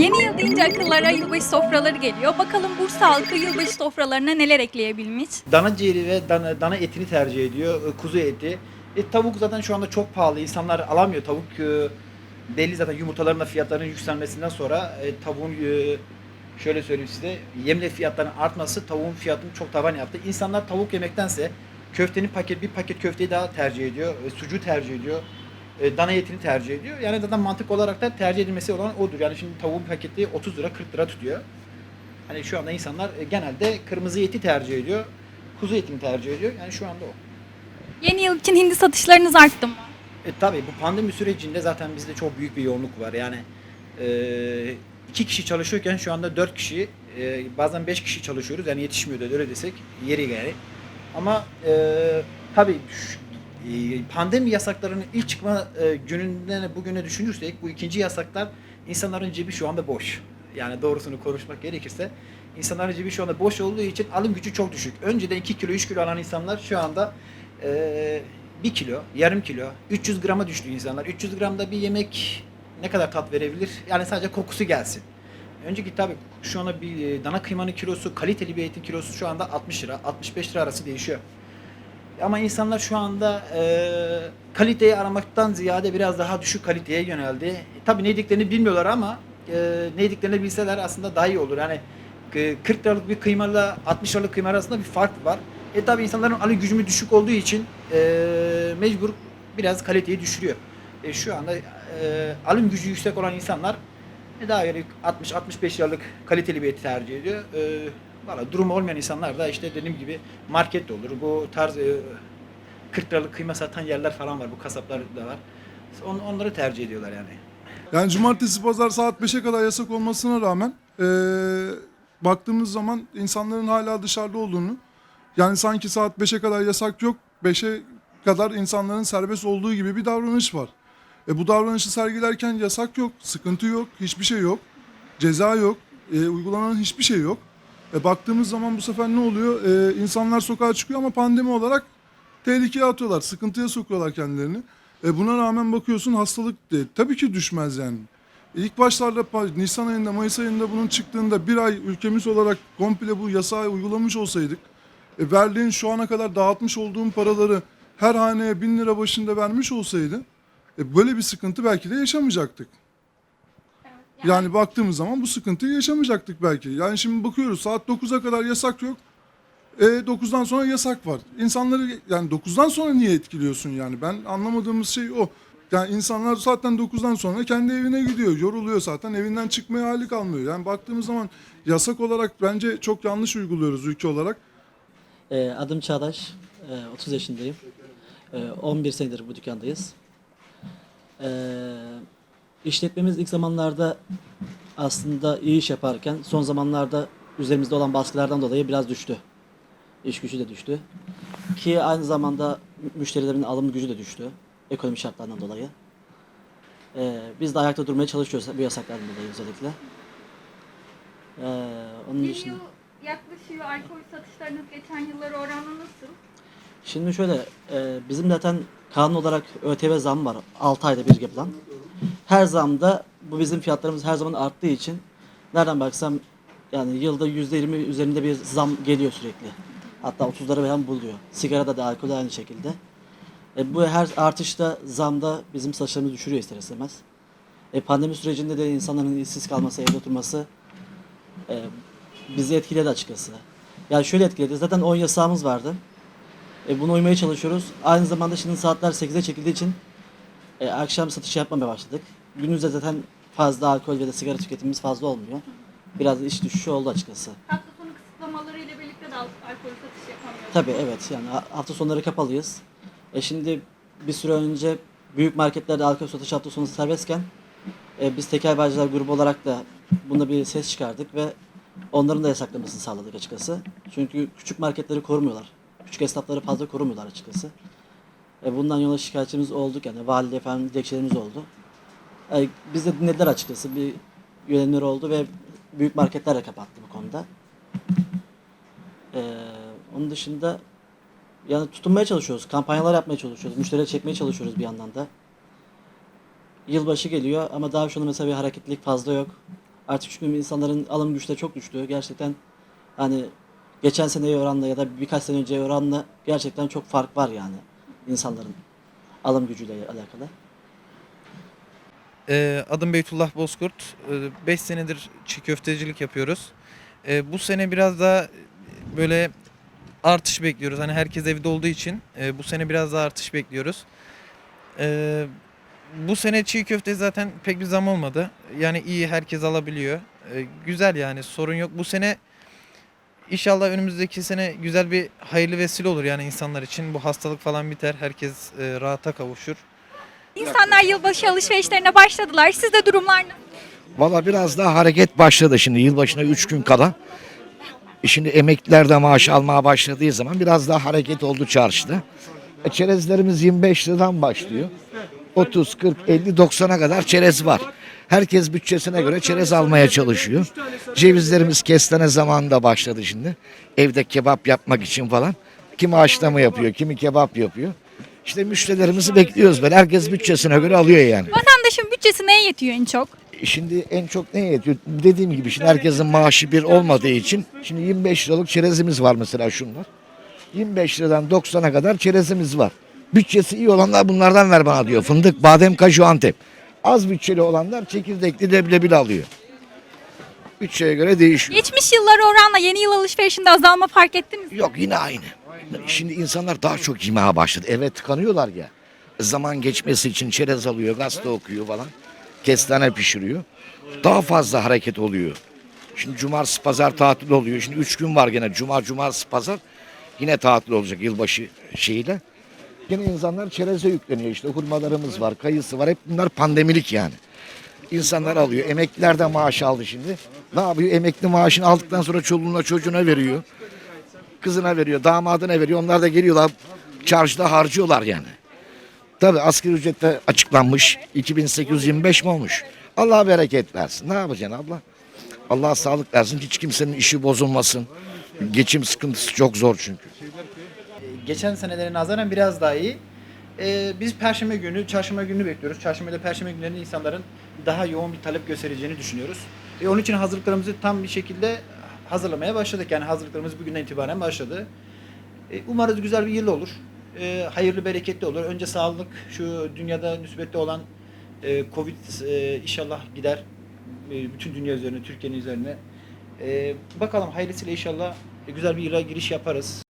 Yeni yıl deyince akıllara yılbaşı sofraları geliyor. Bakalım Bursa halkı yılbaşı sofralarına neler ekleyebilmiş? Dana ciğeri ve dana, dana etini tercih ediyor. e, Kuzu eti. E, tavuk zaten şu anda çok pahalı. İnsanlar alamıyor. Tavuk e, belli zaten yumurtaların da fiyatlarının yükselmesinden sonra e, tavuğun e, şöyle söyleyeyim size yemle fiyatlarının artması tavuğun fiyatını çok tavan yaptı. İnsanlar tavuk yemektense köftenin paket bir paket köfteyi daha tercih ediyor. E, sucuğu tercih ediyor. E, dana etini tercih ediyor. Yani zaten mantık olarak da tercih edilmesi olan odur. Yani şimdi tavuğun paketi 30 lira 40 lira tutuyor. Hani şu anda insanlar e, genelde kırmızı eti tercih ediyor. Kuzu etini tercih ediyor. Yani şu anda o. Yeni yıl için hindi satışlarınız arttı mı? E tabii bu pandemi sürecinde zaten bizde çok büyük bir yoğunluk var. Yani e, iki kişi çalışıyorken şu anda dört kişi, e, bazen beş kişi çalışıyoruz. Yani yetişmiyor da öyle desek yeri yani. Ama e, tabii pandemi yasaklarının ilk çıkma e, gününden bugüne düşünürsek bu ikinci yasaklar insanların cebi şu anda boş. Yani doğrusunu konuşmak gerekirse insanların cebi şu anda boş olduğu için alım gücü çok düşük. Önceden 2 kilo 3 kilo alan insanlar şu anda e, 1 kilo, yarım kilo, 300 grama düştü insanlar. 300 gramda bir yemek ne kadar tat verebilir? Yani sadece kokusu gelsin. Önceki tabii şu anda bir e, dana kıymanın kilosu, kaliteli bir etin kilosu şu anda 60 lira, 65 lira arası değişiyor. Ama insanlar şu anda e, kaliteyi aramaktan ziyade biraz daha düşük kaliteye yöneldi. E, tabii ne yediklerini bilmiyorlar ama e, ne yediklerini bilseler aslında daha iyi olur. Yani e, 40 liralık bir kıymayla 60 liralık kıyma arasında bir fark var. E tabii insanların alım gücümü düşük olduğu için e, mecbur biraz kaliteyi düşürüyor. E, şu anda e, alım gücü yüksek olan insanlar e, daha yani 60-65 liralık kaliteli bir eti tercih ediyor. E, Valla durumu olmayan insanlar da işte dediğim gibi market de olur. Bu tarz e, 40 liralık kıyma satan yerler falan var. Bu kasaplar da var. On, onları tercih ediyorlar yani. Yani cumartesi pazar saat 5'e kadar yasak olmasına rağmen eee, baktığımız zaman insanların hala dışarıda olduğunu yani sanki saat 5'e kadar yasak yok 5'e kadar insanların serbest olduğu gibi bir davranış var. E bu davranışı sergilerken yasak yok, sıkıntı yok, hiçbir şey yok, ceza yok, e, uygulanan hiçbir şey yok. E baktığımız zaman bu sefer ne oluyor? E, insanlar sokağa çıkıyor ama pandemi olarak tehlikeye atıyorlar, sıkıntıya sokuyorlar kendilerini. E buna rağmen bakıyorsun hastalık de, tabii ki düşmez yani. İlk başlarda Nisan ayında, Mayıs ayında bunun çıktığında bir ay ülkemiz olarak komple bu yasağı uygulamış olsaydık, e, verdiğin şu ana kadar dağıtmış olduğum paraları her haneye bin lira başında vermiş olsaydı, e, böyle bir sıkıntı belki de yaşamayacaktık. Yani baktığımız zaman bu sıkıntıyı yaşamayacaktık belki. Yani şimdi bakıyoruz saat 9'a kadar yasak yok. E, 9'dan sonra yasak var. İnsanları yani 9'dan sonra niye etkiliyorsun yani? Ben anlamadığımız şey o. Yani insanlar zaten 9'dan sonra kendi evine gidiyor. Yoruluyor zaten. Evinden çıkmaya hali kalmıyor. Yani baktığımız zaman yasak olarak bence çok yanlış uyguluyoruz ülke olarak. Ee, adım Çağdaş, Ee, 30 yaşındayım. Ee, 11 senedir bu dükkandayız. Ee, işletmemiz ilk zamanlarda aslında iyi iş yaparken son zamanlarda üzerimizde olan baskılardan dolayı biraz düştü. İş gücü de düştü. Ki aynı zamanda müşterilerin alım gücü de düştü. Ekonomi şartlarından dolayı. Ee, biz de ayakta durmaya çalışıyoruz bu yasaklardan dolayı özellikle. Ee, onun Yeni dışında... yıl yaklaşıyor. Alkol satışlarınız geçen yıllara oranla nasıl? Şimdi şöyle, e, bizim zaten kanun olarak ÖTV zam var. 6 ayda bir yapılan. Her zamda bu bizim fiyatlarımız her zaman arttığı için nereden baksam yani yılda %20 üzerinde bir zam geliyor sürekli. Hatta 30'ları falan buluyor. Sigarada da alkol aynı şekilde. E, bu her artışta zamda bizim satışlarımızı düşürüyor ister istemez. E, pandemi sürecinde de insanların işsiz kalması, evde oturması e, bizi etkiledi açıkçası. Yani şöyle etkiledi. Zaten 10 yasağımız vardı. E, buna uymaya çalışıyoruz. Aynı zamanda şimdi saatler 8'e çekildiği için e, akşam satış yapmamaya başladık. Günümüzde zaten fazla alkol ve de sigara tüketimimiz fazla olmuyor. Biraz iş düşüşü oldu açıkçası. Hafta sonu kısıtlamaları ile birlikte de al- alkol satış yapamıyoruz. Tabii evet yani ha- hafta sonları kapalıyız. E şimdi bir süre önce büyük marketlerde alkol satış hafta sonu serbestken e, biz tekel baycılar grubu olarak da bunda bir ses çıkardık ve onların da yasaklamasını sağladık açıkçası. Çünkü küçük marketleri korumuyorlar. Küçük esnafları fazla korumuyorlar açıkçası. E, bundan yola şikayetçimiz olduk yani valide falan dilekçelerimiz oldu. E, biz de dinlediler açıkçası. Bir yönelimleri oldu ve büyük marketler de kapattı bu konuda. Ee, onun dışında yani tutunmaya çalışıyoruz. Kampanyalar yapmaya çalışıyoruz. Müşterileri çekmeye çalışıyoruz bir yandan da. Yılbaşı geliyor ama daha şu mesela bir hareketlilik fazla yok. Artık çünkü insanların alım güçleri çok düştü. Gerçekten hani geçen seneye oranla ya da birkaç sene önceye oranla gerçekten çok fark var yani insanların alım gücüyle alakalı. Ee, adım Beytullah Bozkurt. 5 senedir çiğ köftecilik yapıyoruz. Ee, bu sene biraz daha böyle artış bekliyoruz. Hani herkes evde olduğu için e, bu sene biraz daha artış bekliyoruz. Ee, bu sene çiğ köfte zaten pek bir zam olmadı. Yani iyi herkes alabiliyor. Ee, güzel yani sorun yok. Bu sene inşallah önümüzdeki sene güzel bir hayırlı vesile olur yani insanlar için. Bu hastalık falan biter. Herkes e, rahata kavuşur. İnsanlar yılbaşı alışverişlerine başladılar. Sizde durumlar ne? Valla biraz daha hareket başladı şimdi yılbaşına 3 gün kala. E Şimdi emekliler de maaş almaya başladığı zaman biraz daha hareket oldu çarşıda. E çerezlerimiz 25 liradan başlıyor. 30, 40, 50, 90'a kadar çerez var. Herkes bütçesine göre çerez almaya çalışıyor. Cevizlerimiz kestane zamanında başladı şimdi. Evde kebap yapmak için falan. Kimi haşlama yapıyor, kimi kebap yapıyor. İşte müşterilerimizi bekliyoruz böyle. Herkes bütçesine göre alıyor yani. Vatandaşın bütçesi neye yetiyor en çok? Şimdi en çok ne yetiyor? Dediğim gibi şimdi herkesin maaşı bir olmadığı için şimdi 25 liralık çerezimiz var mesela şunlar. 25 liradan 90'a kadar çerezimiz var. Bütçesi iyi olanlar bunlardan ver bana diyor. Fındık, badem, kaju, antep. Az bütçeli olanlar çekirdekli leblebi alıyor. Bütçeye göre değişiyor. Geçmiş yıllara oranla yeni yıl alışverişinde azalma fark ettiniz mi? Yok yine aynı. Şimdi insanlar daha çok yemeye başladı. Eve tıkanıyorlar ya. Zaman geçmesi için çerez alıyor, gazete okuyor falan. Kestane pişiriyor. Daha fazla hareket oluyor. Şimdi cumartesi pazar tatil oluyor. Şimdi üç gün var gene. Cuma, cumartesi pazar. Yine tatil olacak yılbaşı şeyiyle. Yine insanlar çereze yükleniyor. İşte hurmalarımız var, kayısı var. Hep bunlar pandemilik yani. İnsanlar alıyor. Emekliler de maaş aldı şimdi. Ne yapıyor? Emekli maaşını aldıktan sonra çoluğuna çocuğuna veriyor kızına veriyor, damadına veriyor. Onlar da geliyorlar çarşıda harcıyorlar yani. Tabii asgari ücrette açıklanmış. 2825 mi olmuş? Allah bereket versin. Ne yapacaksın abla? Allah sağlık versin. Hiç kimsenin işi bozulmasın. Geçim sıkıntısı çok zor çünkü. Geçen senelere nazaran biraz daha iyi. Ee, biz Perşembe günü, Çarşamba günü bekliyoruz. Çarşamba ile Perşembe günlerinde insanların daha yoğun bir talep göstereceğini düşünüyoruz. E, onun için hazırlıklarımızı tam bir şekilde hazırlamaya başladık. Yani hazırlıklarımız bugünden itibaren başladı. E, umarız güzel bir yıl olur. E, hayırlı, bereketli olur. Önce sağlık, şu dünyada müsbette olan e, Covid inşallah gider. Bütün dünya üzerine, Türkiye'nin üzerine. Bakalım hayırlısıyla inşallah güzel bir yıla giriş yaparız.